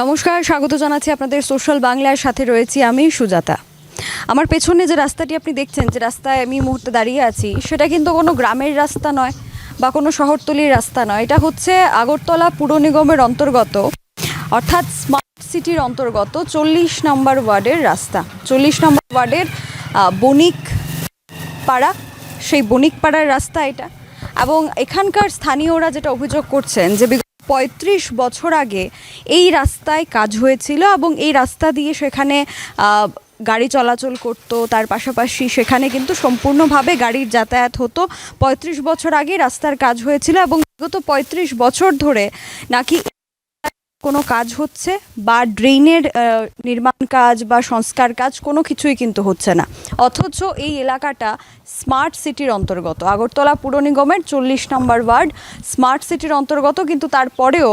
নমস্কার, স্বাগত জানাচ্ছি আপনাদের সোশ্যাল বাংলার সাথে রয়েছি আমি সুজাতা। আমার পেছনে যে রাস্তাটি আপনি দেখছেন, যে রাস্তায় আমি মুহূর্তে দাঁড়িয়ে আছি, সেটা কিন্তু কোনো গ্রামের রাস্তা নয় বা কোনো শহরতলির রাস্তা নয়। এটা হচ্ছে আগরতলা পুর নিগমের অন্তর্গত, অর্থাৎ স্মার্ট সিটির অন্তর্গত চল্লিশ নম্বর ওয়ার্ডের রাস্তা। চল্লিশ নম্বর ওয়ার্ডের বণিক পাড়া, সেই বণিক পাড়ার রাস্তা এটা। এবং এখানকার স্থানীয়রা যেটা অভিযোগ করছেন, যে পঁয়ত্রিশ বছর আগে এই রাস্তায় কাজ হয়েছিল এবং এই রাস্তা দিয়ে সেখানে গাড়ি চলাচল করত। তার পাশাপাশি সেখানে কিন্তু সম্পূর্ণভাবে গাড়ির যাতায়াত হতো। পঁয়ত্রিশ বছর আগে রাস্তার কাজ হয়েছিল এবং বিগত পঁয়ত্রিশ বছর ধরে নাকি কোনো কাজ হচ্ছে বা ড্রেনের নির্মাণ কাজ বা সংস্কার কাজ কোনো কিছুই কিন্তু হচ্ছে না। অথচ এই এলাকাটা স্মার্ট সিটির অন্তর্গত। আগরতলা পুর নিগমের চল্লিশ নম্বর ওয়ার্ড স্মার্ট সিটির অন্তর্গত, কিন্তু তারপরেও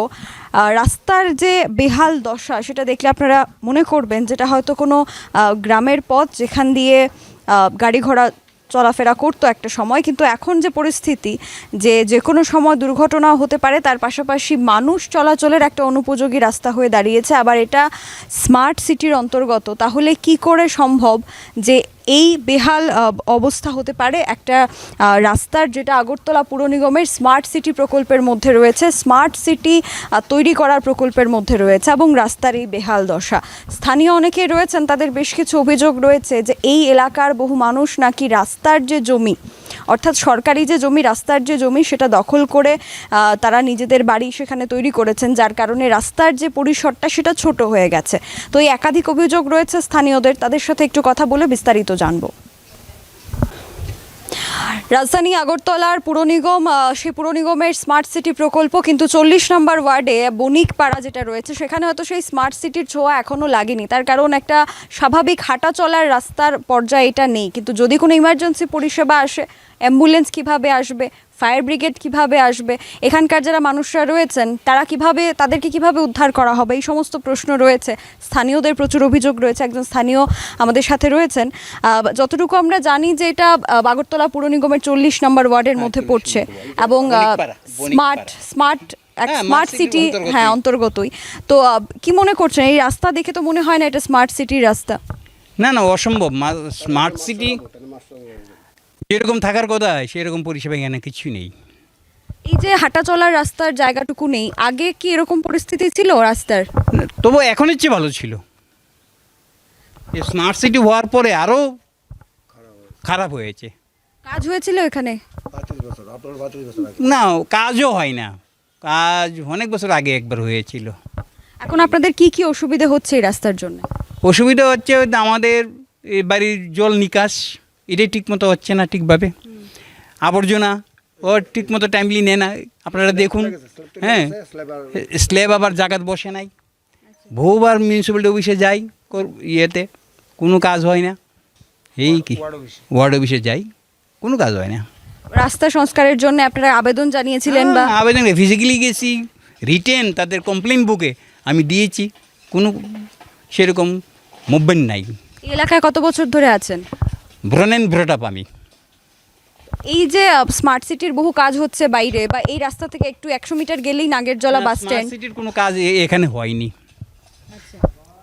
রাস্তার যে বেহাল দশা, সেটা দেখলে আপনারা মনে করবেন যেটা হয়তো কোনো গ্রামের পথ যেখান দিয়ে গাড়ি ঘোড়া চলাফেরা করতো একটা সময়। কিন্তু এখন যে পরিস্থিতি, যে যে কোনো সময় দুর্ঘটনা হতে পারে, তার পাশাপাশি মানুষ চলাচলের একটা অনুপযোগী রাস্তা হয়ে দাঁড়িয়েছে। আবার এটা স্মার্ট সিটির অন্তর্গত। তাহলে কি করে সম্ভব যে এই বেহাল অবস্থা হতে পারে। একটা রাস্তার যেটা আগরতলা পুর নিগমের স্মার্ট সিটি প্রকল্পের মধ্যে রয়েছে। স্মার্ট সিটি তৈরি করার প্রকল্পের মধ্যে রয়েছে এবং রাস্তার এই বেহাল দশা। স্থানীয় অনেকেই রয়েছেন, তাদের বেশ কিছু অভিযোগ রয়েছে যে এই এলাকার বহু মানুষ নাকি রাস্তার যে জমি, অর্থাৎ সরকারি যে জমি, রাস্তার যে জমি সেটা দখল করে তারা নিজেদের বাড়ি সেখানে তৈরি করেছেন, যার কারণে রাস্তার যে পরিসরটা সেটা ছোট হয়ে গেছে। তো এই একাধিক অভিযোগ রয়েছে স্থানীয়দের, তাদের সাথে একটু কথা বলে বিস্তারিত জানব। রাজধানী আগরতলার পুর নিগম সেই পুর নিগমের স্মার্ট সিটি প্রকল্প কিন্তু চল্লিশ নম্বর ওয়ার্ডে বণিক পাড়া যেটা রয়েছে, সেখানে হয়তো সেই স্মার্ট সিটির ছোঁয়া এখনও লাগেনি। তার কারণ একটা স্বাভাবিক হাঁটা চলার রাস্তার পর্যায়ে এটা নেই। কিন্তু যদি কোনো ইমার্জেন্সি পরিষেবা আসে অ্যাম্বুলেন্স কীভাবে আসবে ফায়ার ব্রিগেড কীভাবে আসবে এখানকার যারা মানুষরা রয়েছেন তারা কীভাবে তাদেরকে কীভাবে উদ্ধার করা হবে এই সমস্ত প্রশ্ন রয়েছে। স্থানীয়দের প্রচুর অভিযোগ রয়েছে একজন স্থানীয় আমাদের সাথে রয়েছেন। যতটুকু আমরা জানি যে এটা বাগরতলা পুর নিগমের চল্লিশ নম্বর ওয়ার্ডের মধ্যে পড়ছে এবং। স্মার্ট স্মার্ট হ্যাঁ, স্মার্ট সিটি র অন্তর্গতই। হ্যাঁ অন্তর্গতই। তো কি মনে করছেন? এই রাস্তা দেখে তো মনে হয় না এটা স্মার্ট সিটির রাস্তা। না না অসম্ভব। স্মার্ট সিটি যেরকম থাকার কথা সেরকম পরিষেবা এখানে কিছু নেই। এই যে হাঁটা চলার রাস্তার জায়গাটুকু নেই আগে কি এরকম পরিস্থিতি ছিল রাস্তার? তবু এখনের চেয়ে ভালো ছিল। স্মার্ট সিটি হওয়ার পরে আরও খারাপ হয়েছে। কাজ হয়েছিল এখানে? না কাজও হয় না। কাজ অনেক বছর আগে একবার হয়েছিল। এখন আপনাদের কি কি অসুবিধা হচ্ছে এই রাস্তার জন্য? অসুবিধা হচ্ছে ওই আমাদের এই বাড়ির জল নিকাশ। এটাই ঠিকমতো হচ্ছে না ঠিকভাবে। আবর্জনা ও ঠিকমতো টাইমলি নেয় না। আপনারা দেখুন হ্যাঁ স্ল্যাব আবার জাগাত বসে নাই। বহুবার মিউনিসিপ্যালিটি অফিসে যাই কর- ইয়েতে কোনো কাজ হয় না। এই কি? ওয়ার্ড অফিসে যাই কোনো কাজ হয় না। রাস্তা সংস্কারের জন্য আপনারা আবেদন জানিয়েছিলেন বা আবেদন ফিজিক্যালি গেছি রিটেন তাদের কমপ্লেন বুকে আমি দিয়েছি। কোনো সেরকম মুভমেন্ট নাই। এই এলাকায় কত বছর ধরে আছেন? ব্রনেন ব্রটাপ আমি। এই যে স্মার্ট সিটির বহু কাজ হচ্ছে বাইরে বা এই রাস্তা থেকে একটু একশো মিটার গেলেই নাগেরজলা বাস স্ট্যান্ড সিটির কোনো কাজ এখানে হয়নি।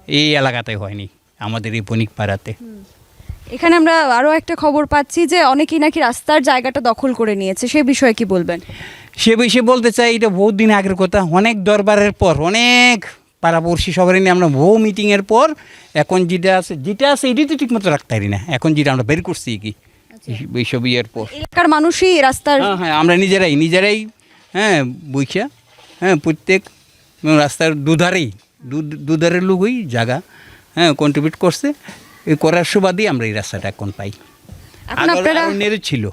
এই এলাকাতে হয়নি আমাদের এই বণিক পাড়াতে এখানে আমরা আরও একটা খবর পাচ্ছি যে অনেকেই নাকি রাস্তার জায়গাটা দখল করে নিয়েছে সে বিষয়ে কি বলবেন? সে বিষয়ে বলতে চাই এটা বহুত দিন আগের কথা অনেক দরবারের পর অনেক পাড়াপড়শি সবাই নিয়ে আমরা বহু মিটিংয়ের পর এখন যেটা আছে যেটা আছে এটি তো ঠিকমতো রাখতে পারি না। এখন যেটা আমরা বের করছি কি এইসব ইয়ের পর। এলাকার মানুষই রাস্তার হ্যাঁ হ্যাঁ আমরা নিজেরাই নিজেরাই হ্যাঁ বুঝছা হ্যাঁ প্রত্যেক রাস্তার দুধারেই দুধারের লোকই জায়গা হ্যাঁ কন্ট্রিবিউট করছে। এই করার সুবাদেই আমরা এই রাস্তাটা এখন পাই। এখন আপনারা নেড়ে ছিল।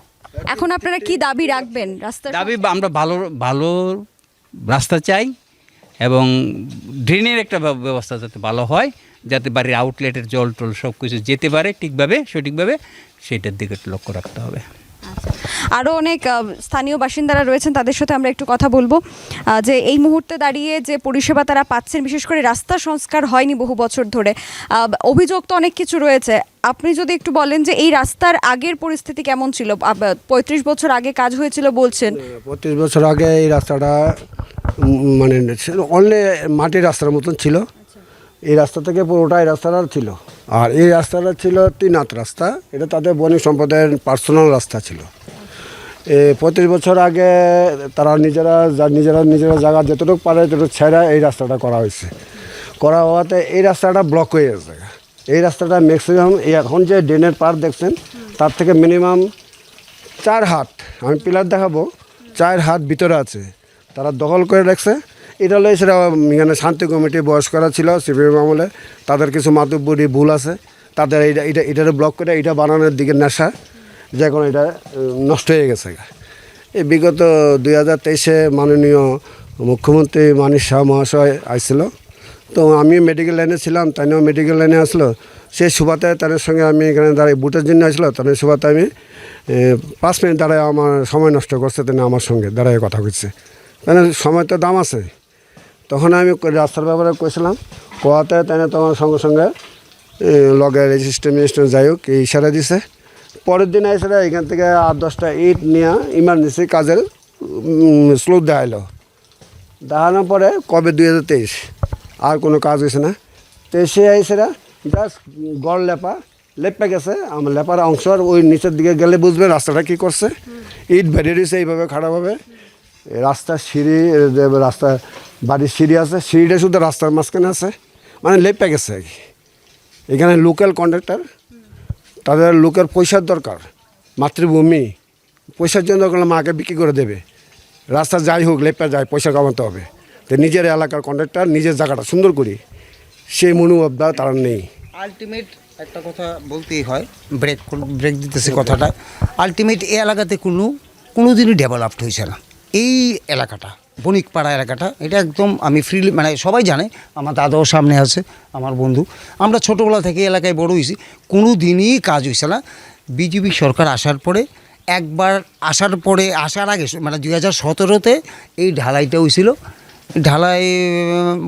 এখন আপনারা কি দাবি রাখবেন রাস্তার দাবি আমরা ভালো ভালো রাস্তা চাই এবং ড্রেনের একটা ব্যবস্থা যাতে ভালো হয় যাতে বাড়ির আউটলেটের জল টল সব কিছু যেতে পারে ঠিকভাবে সঠিকভাবে সেটার দিকে একটু লক্ষ্য রাখতে হবে। আরও অনেক স্থানীয় বাসিন্দারা রয়েছেন তাদের সাথে আমরা একটু কথা বলব। যে এই মুহূর্তে দাঁড়িয়ে যে পরিষেবা তারা পাচ্ছেন বিশেষ করে রাস্তা সংস্কার হয়নি বহু বছর ধরে অভিযোগ তো অনেক কিছু রয়েছে। আপনি যদি একটু বলেন যে এই রাস্তার আগের পরিস্থিতি কেমন ছিল? পঁয়ত্রিশ বছর আগে কাজ হয়েছিল বলছেন। পঁচিশ বছর আগে এই রাস্তাটা মানে অনলি মাটির রাস্তার মতন ছিল। এই রাস্তা থেকে পুরোটা এই রাস্তাটা ছিল। আর এই রাস্তাটা ছিল তিনাথ রাস্তা। এটা তাদের বণিক সম্প্রদায়ের পার্সোনাল রাস্তা ছিল। এ পঁচিশ বছর আগে তারা নিজেরা যা- নিজেরা নিজেরা জায়গা যতটুকু পারে ততটুকু ছেড়ে এই রাস্তাটা করা হয়েছে। করা হওয়াতে এই রাস্তাটা ব্লক হয়ে গেছে। এই রাস্তাটা ম্যাক্সিমাম এখন যে ড্রেনের পার দেখছেন, তার থেকে মিনিমাম চার হাত, আমি পিলার দেখাবো, চার হাত ভিতরে আছে। তারা দখল করে রাখছে। এটা হলো সেটা এখানে শান্তি কমিটি বয়স্করা ছিল, সিপিএম আমলে। তাদের কিছু মাতব্বরি ভুল আছে। তাদের এটা এটা এটারে ব্লক করে এটা বানানোর দিকে নেশা। যে এখন এটা নষ্ট হয়ে গেছে এই বিগত দুই হাজার তেইশে মাননীয় মুখ্যমন্ত্রী মানিক শাহ মহাশয় আসছিল তো আমি মেডিকেল লাইনে ছিলাম তাইও মেডিকেল লাইনে আসলো। সেই সুবাতে তাদের সঙ্গে আমি এখানে দাঁড়াই বুটের জন্য আসলো। তাদের সুবাতে আমি পাঁচ মিনিট দাঁড়ায় আমার সময় নষ্ট করছে তিনি আমার সঙ্গে দাঁড়ায় কথা কইছে মানে সময় তো দাম আছে। তখন আমি রাস্তার ব্যাপারে কইছিলাম কোয়াতে তাই তোমার সঙ্গে সঙ্গে এ, লগে রেজিস্টার মিনিস্টার যাই হোক এই ইশারা দিছে। পরের দিন এসে এখান থেকে আট দশটা ইট নিয়ে ইমার্জেন্সি কাজের স্লোপ দেখাইলো। দেখানোর পরে কবে দুই হাজার তেইশ আর কোনো কাজ হয়েছে না। তেইশে আইসেরা জাস্ট গড় লেপা লেপে গেছে আমার লেপার অংশ ওই নিচের দিকে গেলে বুঝবে রাস্তাটা কী করছে। ইট বেরিয়ে দিয়েছে এইভাবে খারাপভাবে রাস্তার সিঁড়ি এ, রাস্তা বাড়ির সিঁড়ি আছে সিঁড়িটা শুধু রাস্তার মাঝখানে আছে মানে লেপে গেছে আর কি। এখানে লোকাল কন্ডাক্টর তাদের লোকের পয়সার দরকার মাতৃভূমি পয়সার জন্য দরকার মাকে বিক্রি করে দেবে। রাস্তা যাই হোক লেপে যায় পয়সা কামাতে হবে। তো নিজের এলাকার কন্ট্রাক্টর নিজের জায়গাটা সুন্দর করি। সেই মনোভাবটা তারা নেই। আলটিমেট একটা কথা বলতেই হয় ব্রেক ব্রেক দিতেছে কথাটা। আলটিমেট এই এলাকাতে কোনো কোনো দিনই ডেভেলপড হয়েছে না। এই এলাকাটা, বণিকপাড়া এলাকাটা, এটা একদম আমি ফ্রিলি মানে সবাই জানে, আমার দাদাও সামনে আছে, আমার বন্ধু। আমরা ছোটোবেলা থেকে এলাকায় বড় হয়েছি কোনো দিনই কাজ হয়েছে না। বিজেপি সরকার আসার পরে, একবার আসার পরে, আসার আগে মানে দুই হাজার সতেরোতে এই ঢালাইটা হয়েছিল। ঢালাই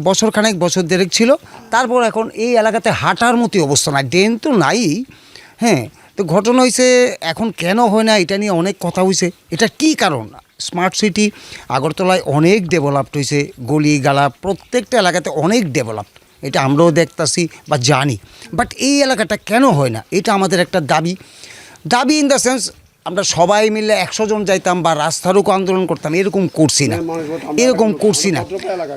বছর খানেক বছর দেড়েক ছিল। তারপর এখন এই এলাকাতে হাঁটার মতো অবস্থা নাই ড্রেন তো নাই। হ্যাঁ তো ঘটনা হয়েছে এখন কেন হয় না, এটা নিয়ে অনেক কথা হয়েছে এটা কি কারণ? স্মার্ট সিটি, আগরতলায় অনেক ডেভেলপড হয়েছে গলি, গালা, প্রত্যেকটা এলাকাতে অনেক ডেভেলপড এটা আমরাও দেখতাছি বা জানি। বাট এই এলাকাটা কেন হয় না? এটা আমাদের একটা দাবি। দাবি ইন দ্য সেন্স আমরা সবাই মিলে একশো জন যাইতাম বা রাস্তারও আন্দোলন করতাম, এরকম করছি না। এরকম করছি না।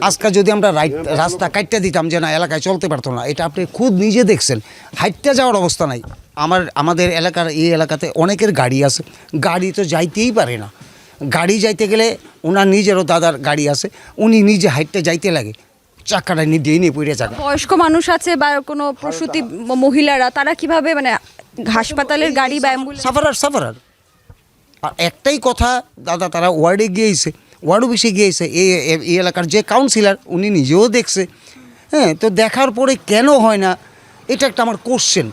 আজকে যদি আমরা রাইট, রাস্তা কাটতে দিতাম যে না, এলাকায় চলতে পারতো না, এটা আপনি খুদ নিজে দেখছেন। হাইটটা যাওয়ার অবস্থা নাই। আমার, আমাদের এলাকার এই এলাকাতে অনেকের গাড়ি আছে। গাড়ি তো যাইতেই পারে না। গাড়ি যাইতে গেলে ওনার নিজেরও দাদার গাড়ি আছে উনি নিজে হাইটটা যাইতে লাগে। চাক্কাটা নিয়ে দিয়ে নিয়ে পড়ে চাকা বয়স্ক মানুষ আছে বা কোনো প্রসূতি মহিলারা তারা কীভাবে মানে হাসপাতালের গাড়ি বা সাফারার সাফারার। আর একটাই কথা দাদা তারা ওয়ার্ডে গিয়েছে ওয়ার্ড অফিসে গিয়েছে এই এলাকার যে কাউন্সিলর উনি নিজেও দেখছে। হ্যাঁ তো দেখার পরে কেন হয় না? এটা একটা আমার কোশ্চেন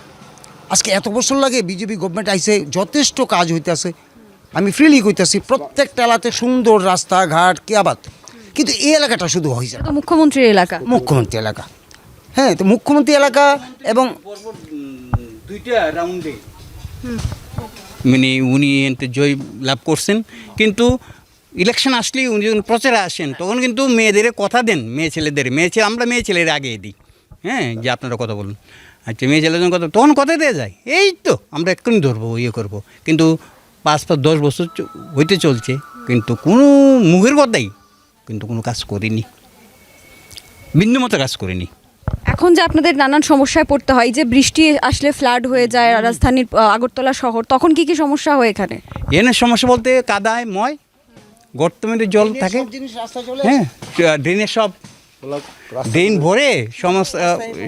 আজকে এত বছর লাগে বিজেপি গভর্নমেন্ট আইসে যথেষ্ট কাজ হইতেছে। আমি ফ্রিলি কইতাছি প্রত্যেকটা এলাকাতে সুন্দর রাস্তাঘাট কি আবাদ। কিন্তু এই এলাকাটা শুধু হয়েছে তো মুখ্যমন্ত্রীর এলাকা। মুখ্যমন্ত্রী এলাকা। হ্যাঁ তো মুখ্যমন্ত্রী এলাকা এবং দুইটা রাউন্ডে। মানে উনি এতে জয় লাভ করছেন কিন্তু ইলেকশন আসলেই উনি যখন প্রচারে আসেন তখন কিন্তু মেয়েদের কথা দেন মেয়ে ছেলেদের। মেয়ে ছেলে আমরা মেয়ে ছেলের আগে দিই। হ্যাঁ যে আপনারা কথা বলুন। আচ্ছা মেয়ে ছেলেদের যখন কথা তখন কথা দিয়ে যায়। এই তো আমরা এক্ষুনি ধরবো ইয়ে করব। কিন্তু পাঁচ পাঁচ দশ বছর হইতে চলছে কিন্তু কোনো মুখের কথাই কিন্তু কোনো কাজ করিনি। বিন্দুমতো কাজ করিনি। এখন যে আপনাদের নানান সমস্যায় পড়তে হয় যে বৃষ্টি আসলে ফ্লাড হয়ে যায় রাজধানীর আগরতলা শহর তখন কি কি সমস্যা হয় এখানে? এনে সমস্যা বলতে কাদায় ময় গর্ত মধ্যে জল থাকে। জিনিস রাস্তা চলে হ্যাঁ ড্রেনের সব ড্রেন ভরে সমস্যা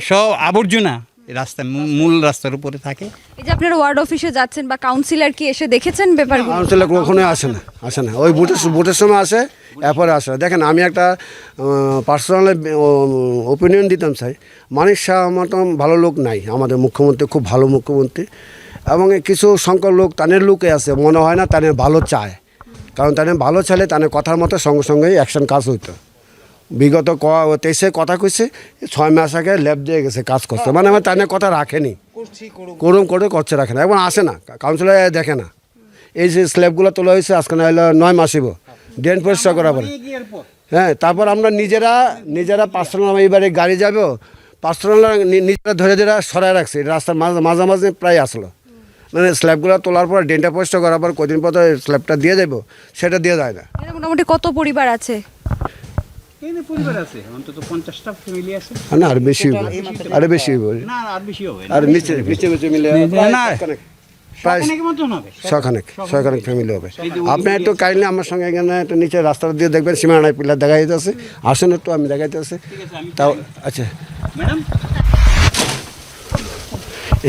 সব আবর্জনা রাস্তা মূল- রাস্তার উপরে থাকে। এই যে আপনারা ওয়ার্ড অফিসে যাচ্ছেন বা কাউন্সিলর কি এসে দেখেছেন ব্যাপারগুলো? কাউন্সিলর কখনোই আসে না আসে না। ওই ভোটের ভোটের সময় আসে এরপরে আসে না। দেখেন আমি একটা পার্সোনাল ওপিনিয়ন দিতাম চাই মানিক শাহ মতন ভালো লোক নাই আমাদের মুখ্যমন্ত্রী খুব ভালো মুখ্যমন্ত্রী। এবং কিছু সংখ্যক লোক তানের লোকে আছে মনে হয় না তাদের ভালো চায়। কারণ তাদের ভালো চাইলে তাদের কথার মতো সঙ্গে সঙ্গেই অ্যাকশন কাজ হইতো। বিগত ক- তেইশে কথা কইছে ছয় মাস আগে ল্যাব দিয়ে গেছে কাজ করছে। মানে আমার তাদের কথা রাখেনি। করুম করে করছে রাখে না। এবং আসে না কাউন্সিলর দেখে না। এই যে স্ল্যাবগুলো তোলা হয়েছে আজকে না হলো নয় মাস হইব। ড্রেন পরিষ্কার করা পরে হ্যাঁ তারপর আমরা নিজেরা নিজেরা পার্সোনাল এইবারে গাড়ি যাব। পার্সোনাল নিজেরা ধরে ধরে সরাই রাখছে। রাস্তার মাঝে মাঝামাঝি প্রায় আসলো। মানে স্ল্যাবগুলো তোলার পর ড্রেনটা পরিষ্কার করার পর কদিন পর স্ল্যাবটা দিয়ে যাব সেটা দিয়ে যায় না। মোটামুটি কত পরিবার আছে? এখানে পরিবার আছে অন্তত পঞ্চাশটা ফ্যামিলি আছে। না আর বেশি আরে বেশি না আর বেশি হবে আর নিচে নিচে নিচে মিলে প্রায় না। ফ্যামিলি হবে। আপনি একটু কাইন্ডলি আমার সঙ্গে এখানে একটু নিচে রাস্তাটা দিয়ে দেখবেন সীমানায় পিলার দেখা যাইতেছে আসুন একটু আমি দেখা দেখাইতেছি তাও আচ্ছা।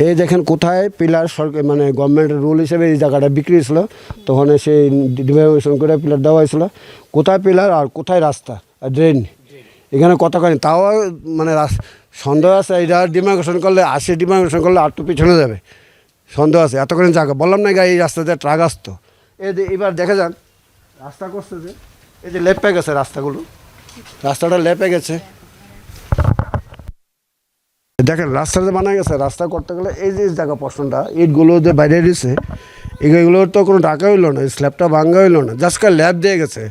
এই দেখেন কোথায় পিলার সরকার মানে গভর্নমেন্টের রুল হিসেবে এই জায়গাটা বিক্রি ছিল তখন সেই ডিভাইমেশন করে পিলার দেওয়া হয়েছিল। কোথায় পিলার আর কোথায় রাস্তা? ড্রেন এখানে কয়নি তাও মানে সন্দেহ আছে এটা ডিমার্কেশন করলে আসে ডিমার্কেশন করলে একটু পিছনে যাবে। সন্দেহ আছে, এতক্ষণ জায়গা বললাম না এই রাস্তাতে ট্রাক আসতো। এই এবার দেখে যান রাস্তা করছে যে, এই যে লেপে গেছে রাস্তাগুলো। রাস্তাটা লেপে গেছে। দেখেন রাস্তাটা যে বানা গেছে, রাস্তা করতে গেলে এই যে জায়গা পশনটা, ইটগুলো যে বাইরে দিছে এগুলোর তো কোনো টাকা হইল না, স্ল্যাবটা ভাঙ্গা হইল না, জাস্ট ল্যাব দিয়ে গেছে।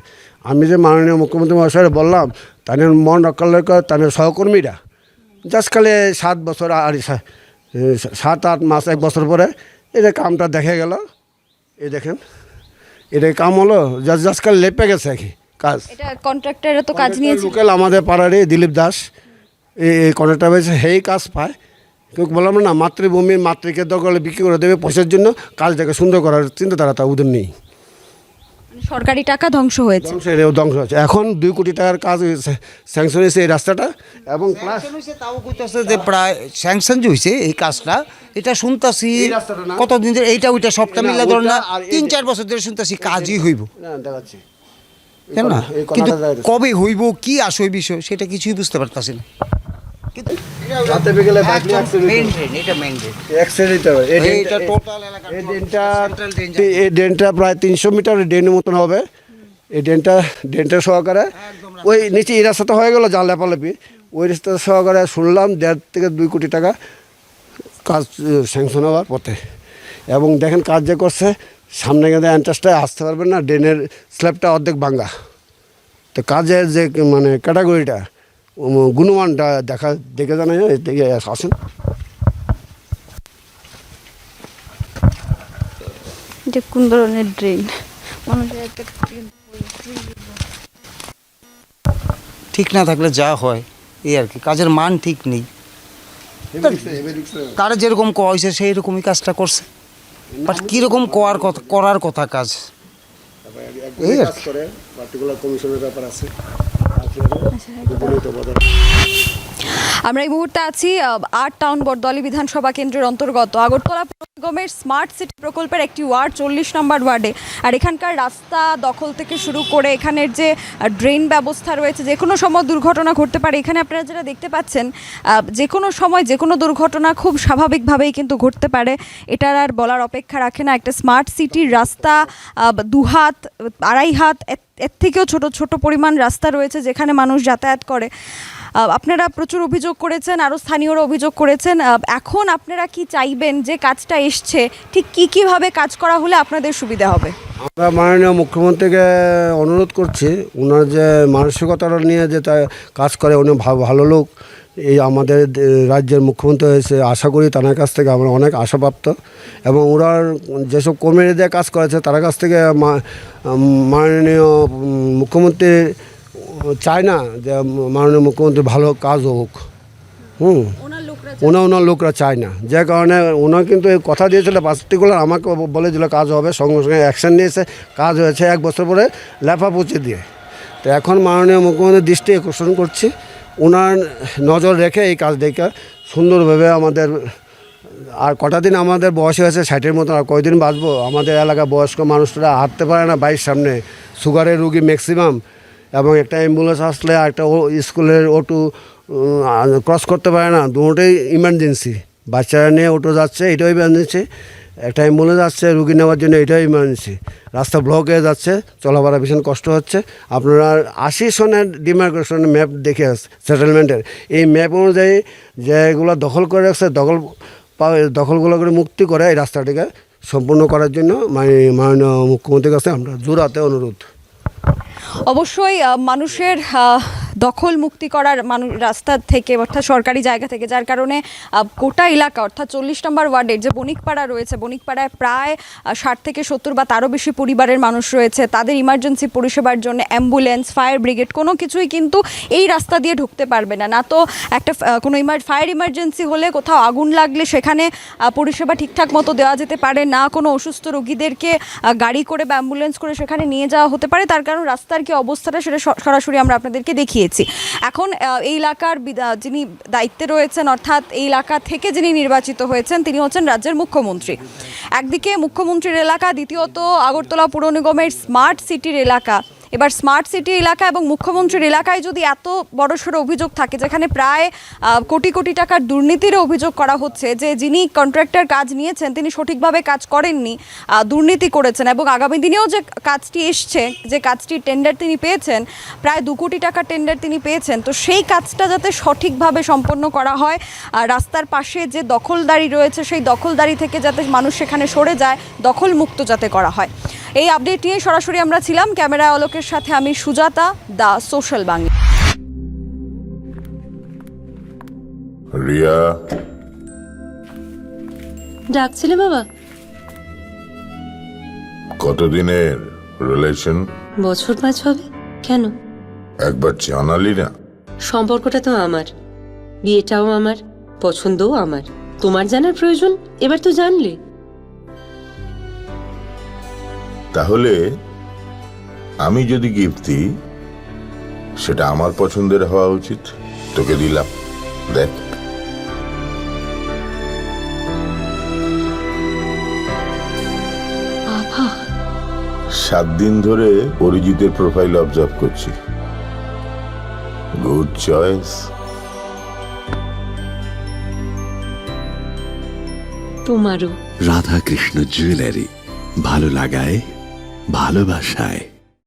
আমি যে মাননীয় মুখ্যমন্ত্রী মহাশয় বললাম তাদের মন রক্ষার তাদের সহকর্মীরা। জাস্ট কালে সাত বছর আর সাত আট মাস এক বছর পরে এই যে কামটা দেখে গেল এই দেখেন এটা কাম হলো জাস্ট জাস্ট খালি লেপে গেছে আর কি কাজ। এটা কন্ট্রাক্টরের তো কাজ নিয়ে লোকাল আমাদের পাড়ারই দিলীপ দাস। এই কন্ট্রাক্টর হয়েছে সেই কাজ পায়। কেউ বললাম না মাতৃভূমি মাতৃকে দখলে বিক্রি করে দেবে পয়সার জন্য কাজটাকে সুন্দর করার চিন্তা তারা তা ওদের নেই। সরকারি টাকা ধ্বংস হয়েছে। ধ্বংস ধ্বংস হচ্ছে এখন দুই কোটি টাকার কাজ হয়েছে স্যাংশন হয়েছে এই রাস্তাটা এবং প্লাস হইছে, তাও কইতাছে যে প্রায় স্যাংশন যে হইছে এই কাজটা এটা শুনতাছি এই রাস্তাটা না? কতদিন ধরে এইটা ওইটা সবটা না, মিলে ধর না ওইটা আর এই তিন যে- চার বছর ধরে শুনতাছি কাজই হইব। না, দেখাচ্ছি। তাই না? এই কিন্তু কথাটা দেখাচ্ছি। কবে হইব কি আসই বিষয় সেটা কিছুই বুঝতে পারতাছি না। কিন্তু রাতে বিকেলে হতে হবে। এই ড্রেনটা- প্রায় তিনশো মিটার ড্রেনের মতন হবে। এই ড্রেনটা ড্রেনটা সহকারে ওই নিচে এই রাস্তাটা হয়ে গেলো যা লেপালেপি ওই রাস্তা সহকারে শুনলাম দেড় থেকে দুই কোটি টাকা কাজ স্যাংশন হওয়ার পথে। এবং দেখেন কাজ যে করছে সামনে গেলে অ্যান্টাসটায় আসতে পারবেন না ড্রেনের স্ল্যাবটা অর্ধেক ভাঙ্গা। তো কাজের যে মানে ক্যাটাগরিটা গুণমানটা দেখা দেখে জানা যায় দেখে আসুন। এটা কোন ধরনের ড্রেন? ঠিক না থাকলে যা হয় এই আর কি কাজের মান ঠিক নেই। তারা যেরকম কোয়া হয়েছে সেই রকমই কাজটা করছে। বাট কীরকম কোয়ার কথা করার কথা কাজ? এই আর কাজ করে আমরা এই মুহূর্তে আছি আট টাউন বরদলি বিধানসভা কেন্দ্রের অন্তর্গত। আগরতলা নিগমের স্মার্ট সিটি প্রকল্পের একটি ওয়ার্ড, চল্লিশ নম্বর ওয়ার্ডে। আর এখানকার রাস্তা দখল থেকে শুরু করে এখানের যে ড্রেন ব্যবস্থা রয়েছে, যে কোনো সময় দুর্ঘটনা ঘটতে পারে। এখানে আপনারা যেটা দেখতে পাচ্ছেন যে কোনো সময় যে কোনো দুর্ঘটনা খুব স্বাভাবিকভাবেই কিন্তু ঘটতে পারে। এটার আর বলার অপেক্ষা রাখে না। একটা স্মার্ট সিটির রাস্তা দুহাত আড়াই হাত এর- থেকেও ছোট ছোট পরিমাণ রাস্তা রয়েছে, যেখানে মানুষ যাতায়াত করে। আপনারা প্রচুর অভিযোগ করেছেন আরও স্থানীয়রা অভিযোগ করেছেন। এখন আপনারা কি চাইবেন যে কাজটা এসছে? ঠিক কি কীভাবে কাজ করা হলে আপনাদের সুবিধা হবে? আমরা মাননীয় মুখ্যমন্ত্রীকে অনুরোধ করছি ওনার যে মানসিকতাটা নিয়ে যে তা কাজ করে উনি ভালো লোক। এই আমাদের রাজ্যের মুখ্যমন্ত্রী হয়েছে আশা করি তার কাছ থেকে আমরা অনেক আশাপ্রাপ্ত। এবং ওনার যেসব কর্মীরা কাজ করেছে তার কাছ থেকে মাননীয় উম, মুখ্যমন্ত্রী চায় না যে মাননীয় মুখ্যমন্ত্রী ভালো কাজ হোক। হুম। ওনার লোকরা ওনা ওনার লোকরা চায় না। যে কারণে ওনার কিন্তু এই কথা দিয়েছিল পার্টিকুলার আমাকে বলে দিল কাজ হবে সঙ্গে সঙ্গে অ্যাকশন নিয়েছে কাজ হয়েছে এক বছর পরে লেফা পচে দিয়ে। তো এখন মাননীয় মুখ্যমন্ত্রীর দৃষ্টি আকর্ষণ করছি। ওনার নজর রেখে এই কাজ দেখে সুন্দরভাবে আমাদের আর কটা দিন আমাদের বয়স হয়েছে ষাটের মতো আর কয়দিন বাঁচবো? আমাদের এলাকা বয়স্ক মানুষরা হাঁটতে পারে না বাড়ির সামনে। সুগারের রুগী ম্যাক্সিমাম এবং একটা অ্যাম্বুলেন্স আসলে একটা স্কুলের অটো ক্রস করতে পারে না। দুটোই ইমার্জেন্সি বাচ্চারা নিয়ে অটো যাচ্ছে, এটাও ইমার্জেন্সি একটা অ্যাম্বুলেন্স আসছে, রুগী নেওয়ার জন্য এটাও ইমার্জেন্সি রাস্তা ব্লক হয়ে যাচ্ছে, চলাফেরা ভীষণ কষ্ট হচ্ছে। আপনারা আশি সনের ডিমার্কেশন ম্যাপ দেখে আসছে সেটেলমেন্টের এই ম্যাপ অনুযায়ী যেগুলো দখল করে রাখছে, দখল দখলগুলো করে মুক্তি করে এই রাস্তাটিকে সম্পূর্ণ করার জন্য মাননীয় মুখ্যমন্ত্রীর কাছে আমরা জোরাতে অনুরোধ। অবশ্যই মানুষের দখল মুক্তি করার মানুষ রাস্তা থেকে অর্থাৎ সরকারি জায়গা থেকে, যার কারণে গোটা এলাকা অর্থাৎ চল্লিশ নম্বর ওয়ার্ডের যে বণিকপাড়া রয়েছে, বণিকপাড়ায় প্রায় ষাট থেকে সত্তর বা তারও বেশি পরিবারের মানুষ রয়েছে, তাদের ইমার্জেন্সি পরিষেবার জন্য অ্যাম্বুলেন্স ফায়ার ব্রিগেড কোনো কিছুই কিন্তু এই রাস্তা দিয়ে ঢুকতে পারবে না। না তো একটা কোনো ইমার ফায়ার ইমার্জেন্সি হলে কোথাও আগুন লাগলে সেখানে পরিষেবা ঠিকঠাক মতো দেওয়া যেতে পারে, না কোনো অসুস্থ রোগীদেরকে গাড়ি করে বা অ্যাম্বুলেন্স করে সেখানে নিয়ে যাওয়া হতে পারে, তার কারণ রাস্তার কি অবস্থাটা সেটা সরাসরি আমরা আপনাদেরকে দেখিয়েছি। এখন এই এলাকার যিনি দায়িত্বে রয়েছেন, অর্থাৎ এই এলাকা থেকে যিনি নির্বাচিত হয়েছেন, তিনি হচ্ছেন রাজ্যের মুখ্যমন্ত্রী। একদিকে মুখ্যমন্ত্রীর এলাকা, দ্বিতীয়ত আগরতলা পুর নিগমের স্মার্ট সিটির এলাকা। এবার স্মার্ট সিটি এলাকা এবং মুখ্যমন্ত্রীর এলাকায় যদি এত বড়সড় অভিযোগ থাকে, যেখানে প্রায় কোটি কোটি টাকার দুর্নীতির অভিযোগ করা হচ্ছে, যে যিনি কন্ট্রাক্টর কাজ নিয়েছেন, তিনি সঠিকভাবে কাজ করেননি দুর্নীতি করেছেন এবং আগামী দিনেও যে কাজটি এসছে, যে কাজটি টেন্ডার তিনি পেয়েছেন, প্রায় দু কোটি টাকার টেন্ডার তিনি পেয়েছেন, তো সেই কাজটা যাতে সঠিকভাবে সম্পন্ন করা হয় আর রাস্তার পাশে যে দখলদারি রয়েছে, সেই দখলদারি থেকে যাতে মানুষ সেখানে সরে যায়, দখলমুক্ত যাতে করা হয়। এই আপডেট নিয়ে সরাসরি আমরা ছিলাম। ক্যামেরা অলোকের সাথে আমি সুজাতা দা সোশ্যাল বাংলা রিয়া? ডাকছিলে বাবা? কতদিনের রিলেশন বছর পাঁচ হবে। কেন? একবার জানালি না? সম্পর্কটা তো আমার। বিয়েটাও আমার পছন্দও আমার। তোমার জানার প্রয়োজন? এবার তো জানলে। তাহলে আমি যদি গিফট দিই সেটা আমার পছন্দের হওয়া উচিত। তোকে দিলাম। দেখ। সাত দিন ধরে অরিজিতের প্রোফাইল অবজার্ভ করছি। গুড চয়েস তোমারও। রাধাকৃষ্ণ জুয়েলারি ভালো লাগায়? ভালোবাসায়।